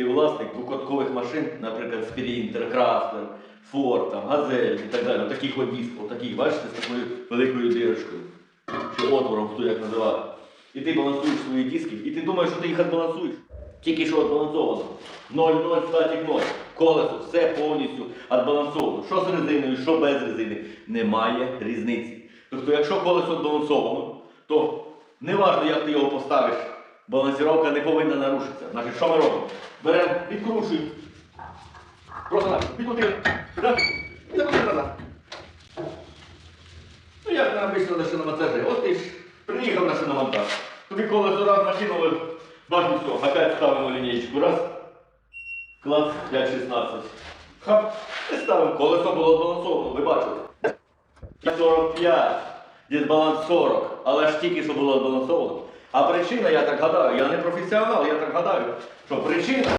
ти власник двокаткових машин, наприклад, Спірінтер, Крафтер, Форд, там, Газель і так далі. Таких от диск, отаких, бачите, з такою великою дирочкою. Чи отвором, хто як називає. І ти балансуєш свої диски, і ти думаєш, що ти їх відбалансуєш. Тільки що відбалансовано. 0-0, статік 0. Колесо, все повністю відбалансовано. Що з резиною, що без резини. Немає різниці. Тобто, якщо колесо відбалансовано, то неважно, як ти його поставиш, балансіровка не повинна нарушитися. Значить, що ми робимо? Беремо, відкручуємо. Просто так, підкрутили. Так? І закрутили. Ну як на обично на шиномонтажі. От ти ж приїхав на шиномонтаж. Тобі колесо раз накинули, бах все, опять ставимо лінійку. Раз. Клас 5-16. Хап. І ставимо. Колесо було збалансовано, ви бачили. 45. Дисбаланс 40. Але ж тільки що було збалансовано. А причина, я так гадаю, я не професіонал, я так гадаю, що причина.